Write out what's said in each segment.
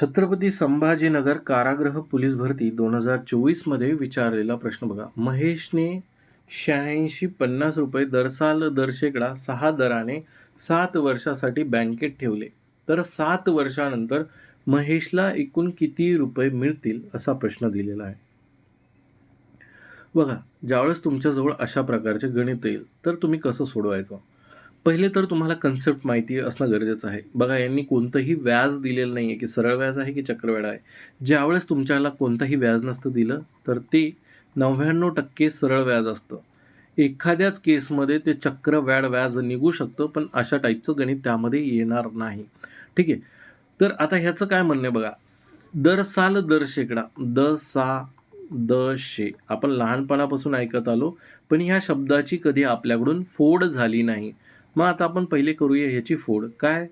छत्रपती संभाजीनगर कारागृह पोलीस भरती दोन हजार चोवीसमध्ये विचारलेला प्रश्न बघा. महेशने शहाऐंशी पन्नास रुपये दरसाल दर शेकडा सहा दराने सात वर्षासाठी बँकेत ठेवले. तर सात वर्षानंतर महेशला एकूण किती रुपये मिळतील असा प्रश्न दिलेला आहे. बघा ज्यावेळेस तुमच्याजवळ अशा प्रकारचे गणित येईल तर तुम्ही कसं सोडवायचं? पहिले तर तुम्हाला कन्सेप्ट माहिती असणं गरजेचं आहे. बघा यांनी कोणतंही व्याज दिलेलं नाही आहे की सरळ व्याज आहे की चक्रव्याड आहे. ज्यावेळेस तुमच्याला कोणतंही व्याज नसतं दिलं तर ते नव्याण्णव टक्के सरळ व्याज असतं. एखाद्याच केसमध्ये ते चक्रव्याड व्याज निघू शकतं पण अशा टाईपचं गणित त्यामध्ये येणार नाही. ठीक आहे? तर आता ह्याचं काय म्हणणं बघा? दर साल दर शेकडा द सा द शे. आपण लहानपणापासून ऐकत आलो पण ह्या शब्दाची कधी आपल्याकडून फोड झाली नाही. मग आता आपण पहिले करूया ह्याची फोड. काय?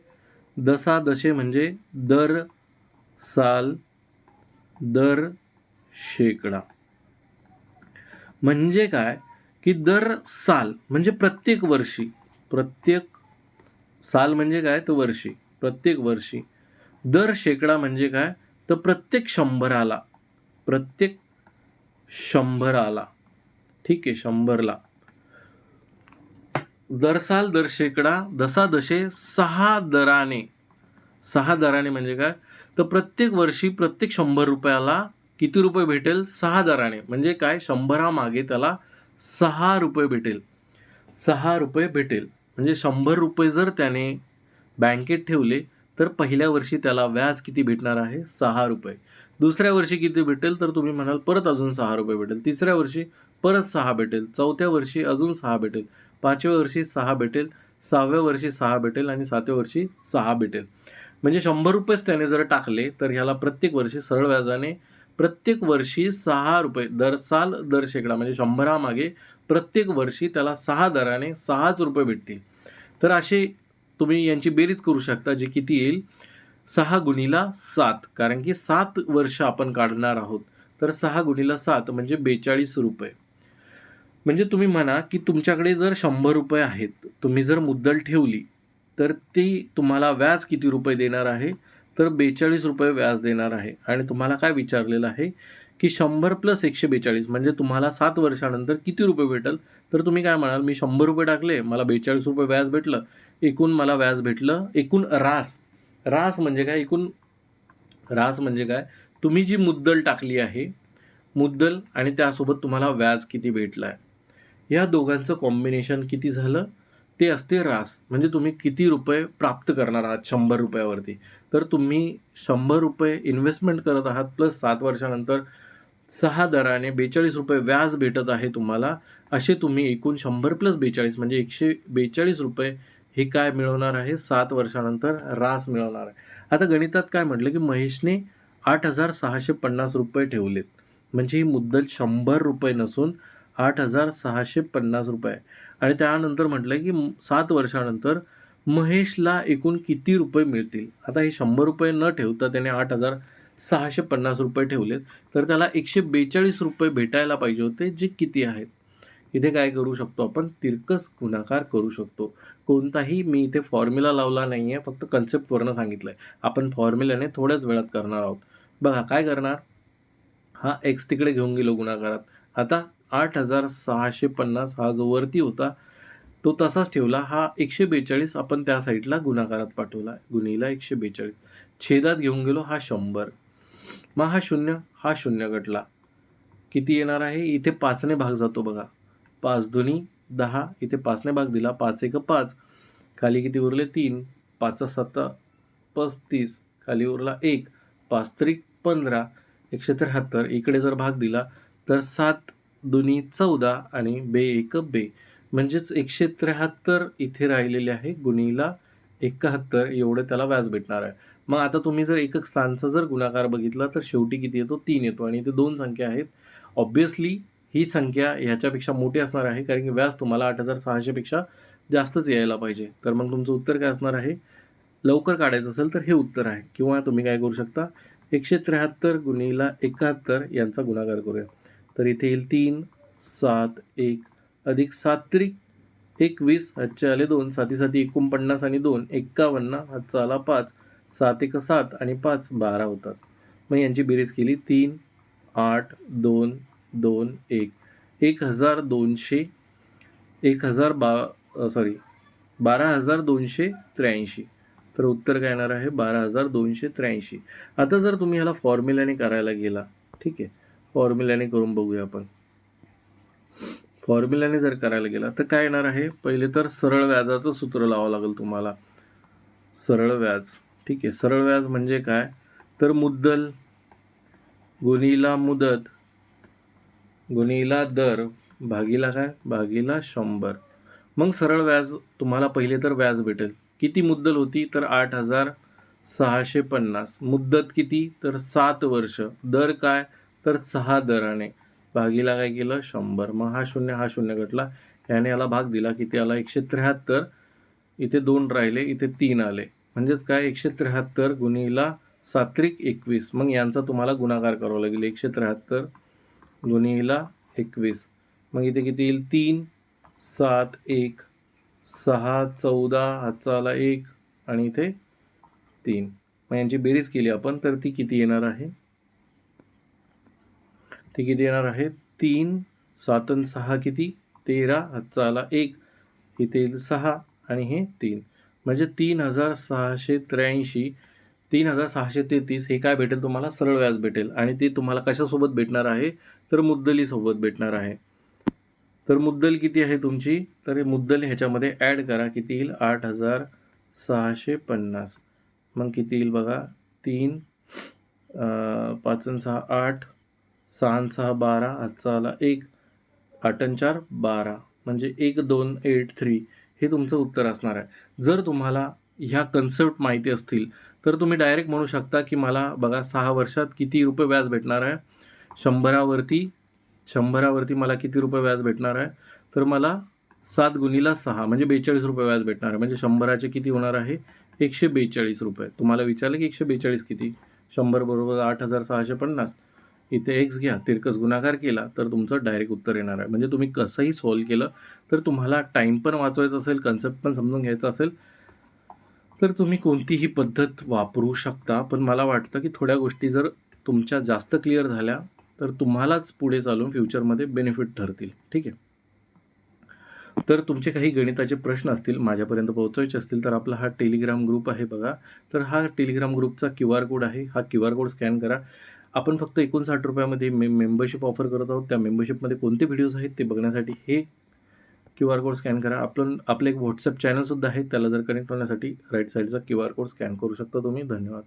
दसा दशे म्हणजे दर साल दर शेकडा. म्हणजे काय? की दर साल म्हणजे प्रत्येक वर्षी. प्रत्येक साल म्हणजे काय? तर वर्षी. प्रत्येक वर्षी. दर शेकडा म्हणजे काय? तर प्रत्येक शंभराला. प्रत्येक शंभराला. ठीक आहे शंभरला. दरसाल दर शेकडा दसा दशे सहा दराने. सहा दराने म्हणजे काय? तर प्रत्येक वर्षी प्रत्येक शंभर रुपयाला किती रुपये भेटेल? सहा दराने. म्हणजे काय? शंभरा मागे त्याला सहा रुपये भेटेल. सहा रुपये भेटेल. म्हणजे शंभर रुपये जर त्याने बँकेत ठेवले तर पहिल्या वर्षी त्याला व्याज किती भेटणार आहे? सहा रुपये. दुसऱ्या वर्षी किती भेटेल? तर तुम्ही म्हणाल परत अजून सहा रुपये भेटेल. तिसऱ्या वर्षी परत सहा भेटेल. चौथ्या वर्षी अजून सहा भेटेल. पाचव्या वर्षी सहा भेटेल सहाव्या वर्षी सहा भेटेल आणि सातव्या वर्षी सहा भेटेल. म्हणजे शंभर रुपयेच त्याने जर टाकले तर ह्याला प्रत्येक वर्षी सरळ व्याजाने प्रत्येक वर्षी सहा रुपये दर साल दर शेकडा म्हणजे शंभरामागे प्रत्येक वर्षी त्याला सहा दराने सहाच रुपये भेटतील. तर असे तुम्ही यांची बेरीज करू शकता जे किती येईल? सहा गुणीला सात कारण की सात वर्ष आपण काढणार आहोत. तर सहा गुणीला सात म्हणजे बेचाळीस रुपये. म्हणजे तुम्ही म्हणा की तुमच्याकडे जर शंभर रुपये आहेत तुम्ही जर मुद्दल ठेवली तर ती तुम्हाला व्याज किती रुपये देणार आहे? तर बेचाळीस रुपये व्याज देणार आहे. आणि तुम्हाला काय विचारलेलं आहे? की शंभर प्लस एकशे बेचाळीस म्हणजे तुम्हाला सात वर्षानंतर किती रुपये भेटेल? तर तुम्ही काय म्हणाल मी शंभर रुपये टाकले मला बेचाळीस रुपये व्याज भेटलं एकूण मला व्याज भेटलं एकूण रास. रास म्हणजे काय? एकूण रास म्हणजे काय? तुम्ही जी मुद्दल टाकली आहे मुद्दल आणि त्यासोबत तुम्हाला व्याज किती भेटलं आहे या दोघांचं कॉम्बिनेशन किती झालं? ते असते रास. म्हणजे तुम्ही किती रुपये प्राप्त करणार आहात शंभर रुपयावरती? तर तुम्ही शंभर रुपये इन्व्हेस्टमेंट करत आहात प्लस सात वर्षानंतर सहा दराने बेचाळीस रुपये व्याज भेटत आहे तुम्हाला. असे तुम्ही एकूण शंभर प्लस बेचाळीस म्हणजे एकशे बेचाळीस रुपये हे काय मिळवणार आहे? सात वर्षानंतर रास मिळवणार आहे. आता गणितात काय म्हटलं की महेशने आठ हजार सहाशे पन्नास रुपये ठेवलेत. म्हणजे ही मुद्दल शंभर रुपये नसून आठ हजार सहाशे पन्नास रुपये. आणि त्यानंतर म्हटलं की सात वर्षानंतर महेशला एकूण किती रुपये मिळतील? आता हे शंभर रुपये न ठेवता त्याने आठ हजार सहाशे पन्नास रुपये ठेवलेत. तर त्याला एकशे बेचाळीस रुपये भेटायला पाहिजे होते जे किती आहेत? इथे काय करू शकतो आपण? तिरकस गुणाकार करू शकतो. कोणताही मी इथे फॉर्म्युला लावला नाही आहे फक्त कन्सेप्टवरनं सांगितलं आहे आपण फॉर्म्युल्याने थोड्याच वेळात करणार आहोत. बघा काय करणार? हा एक्स तिकडे घेऊन गेलो गुणाकारात. आता आठ हजार सहाशे पन्नास हा जो वरती होता तो तसाच ठेवला. हा एकशे बेचाळीस आपण त्या साईडला गुणाकारात पाठवला. गुणीला एकशे बेचाळीस छेदात घेऊन गेलो हा शंभर. मग हा शून्य हा शून्य गटला. किती येणार आहे? इथे पाचने भाग जातो बघा. पाच दोन्ही दहा. इथे पाचने भाग दिला. पाच एक पाच. खाली किती उरले? तीन. पाच सत्ता पस्तीस खाली उरला एक. पाच त्रिक पंधरा. एकशे त्र्याहत्तर. इकडे जर भाग दिला तर सात दोन्ही चौदा आणि बे एक बे. म्हणजेच एकशे त्र्याहत्तर इथे राहिलेले आहे. गुणीला एकाहत्तर एवढं त्याला व्याज भेटणार आहे. मग आता तुम्ही जर एकक स्थानचा जर गुणाकार बघितला तर शेवटी किती येतो? तीन येतो. आणि इथे दोन संख्या आहेत. ऑब्वियसली ही संख्या ह्याच्यापेक्षा मोठी असणार आहे कारण की व्याज तुम्हाला आठ हजार सहाशेपेक्षा जास्तच यायला पाहिजे. तर मग तुमचं उत्तर काय असणार आहे? लवकर काढायचं असेल तर हे उत्तर आहे. किंवा तुम्ही काय करू शकता? एकशे त्र्याहत्तर गुणीला एकाहत्तर यांचा गुणाकार करूया. तर इथे येईल तीन सात एक अधिक सातत्रिक एकवीस हातचे आले दोन साती साती एकोणपन्नास आणि दोन एक्कावन्न हातचा आला पाच सात एक सात आणि पाच बारा होतात. मग यांची बेरीज केली तीन आठ दोन दोन एक. एक हजार दोनशे एक हजार बा सॉरी बारा हजार दोनशे त्र्याऐंशी. तर उत्तर काय येणार आहे? बारा हजार दोनशे त्र्याऐंशी. आता जर तुम्ही ह्याला फॉर्म्युल्याने करायला गेला ठीक आहे? फॉर्म्युल्याने करून बघूया आपण. फॉर्म्युल्याने जर करायला गेला तर काय येणार आहे? पहिले तर सरळ व्याजाचं सूत्र लावावं लागेल तुम्हाला. सरळ व्याज. ठीक आहे. सरळ व्याज म्हणजे काय? तर मुद्दल गुणीला मुदत गुणीला दर भागीला काय? भागीला शंभर. मग सरळ व्याज तुम्हाला पहिले तर व्याज भेटेल. किती मुद्दल होती? तर आठ हजार सहाशे पन्नास. मुद्दत किती? तर सात वर्ष. दर काय? तर सहा दराने. भागीला काय केलं? शंभर. मग हा शून्य हा शून्य घटला. याने याला भाग दिला किती आला एकशे त्र्याहत्तर इथे दोन राहिले इथे तीन आले. म्हणजेच काय? एकशे त्र्याहत्तर गुणीला सात्रिक एकवीस. मग यांचा तुम्हाला गुणाकार करावा लागेल. एकशे त्र्याहत्तर गुणीला एकवीस. मग इथे किती येईल? तीन सात एक सहा चौदा हातचा आला एक आणि इथे तीन. मग यांची बेरीज केली आपण तर ती किती येणार आहे? ते किती येणार आहे तीन सात सहा किती? तेरा हातचा आला एक. इथे येईल सहा आणि हे तीन. म्हणजे तीन हजार सहाशे त्र्याऐंशी तीन हजार सहाशे तेहतीस हे काय भेटेल तुम्हाला? सरळ व्याज भेटेल. आणि ते तुम्हाला कशासोबत भेटणार आहे? तर मुद्दलीसोबत भेटणार आहे. तर मुद्दल किती आहे तुमची? तर हे मुद्दल ह्याच्यामध्ये ॲड करा. किती येईल? आठ हजार सहाशे पन्नास. मग किती येईल बघा? तीन पाच सहा आठ. सहा सहा बारा आजचा आला एक आठ चार बारा. म्हणजे एक दोन एट थ्री हे तुमचं उत्तर असणार आहे. जर तुम्हाला ह्या कन्सेप्ट माहिती असतील तर तुम्ही डायरेक्ट म्हणू शकता की मला बघा सहा वर्षात किती रुपये व्याज भेटणार आहे? शंभरावरती शंभरावरती मला किती रुपये व्याज भेटणार आहे? तर मला सात गुणीला सहा म्हणजे बेचाळीस रुपये व्याज भेटणार आहे. म्हणजे शंभराचे किती होणार आहे? एकशे बेचाळीस रुपये. तुम्हाला विचारलं की एकशे बेचाळीस किती? शंभर बरोबर आठ हजार सहाशे पन्नास. इथे एक्स घ्या तिरकस गुणाकार केला तर तुमचं डायरेक्ट उत्तर येणार आहे. म्हणजे तुम्ही कसंही सॉल्व केलं तर तुम्हाला टाईम पण वाचवायचा असेल कन्सेप्ट पण समजून घ्यायचा असेल तर तुम्ही कोणतीही पद्धत वापरू शकता. पण मला वाटतं की थोड्या गोष्टी जर तुमच्या जास्त क्लिअर झाल्या तर तुम्हालाच पुढे चालून फ्युचरमध्ये बेनिफिट ठरतील. ठीक आहे? तर तुमचे काही गणिताचे प्रश्न असतील माझ्यापर्यंत पोहोचवायचे असतील तर आपला हा टेलिग्राम ग्रुप आहे बघा. तर हा टेलिग्राम ग्रुपचा क्यू आर कोड आहे. हा क्यू आर कोड स्कॅन करा. आपण फक्त एकोणसाठ रुपयामध्ये मे मेंबरशिप ऑफर करत आहोत. त्या मेंबरशिपमध्ये कोणते व्हिडिओज आहेत ते बघण्यासाठी हे क्यू आर कोड स्कॅन करा. आपण आपलं एक व्हॉट्सअप चॅनलसुद्धा आहे. त्याला जर कनेक्ट होण्यासाठी राईट साईडचा क्यू आर कोड स्कॅन करू शकता तुम्ही. धन्यवाद.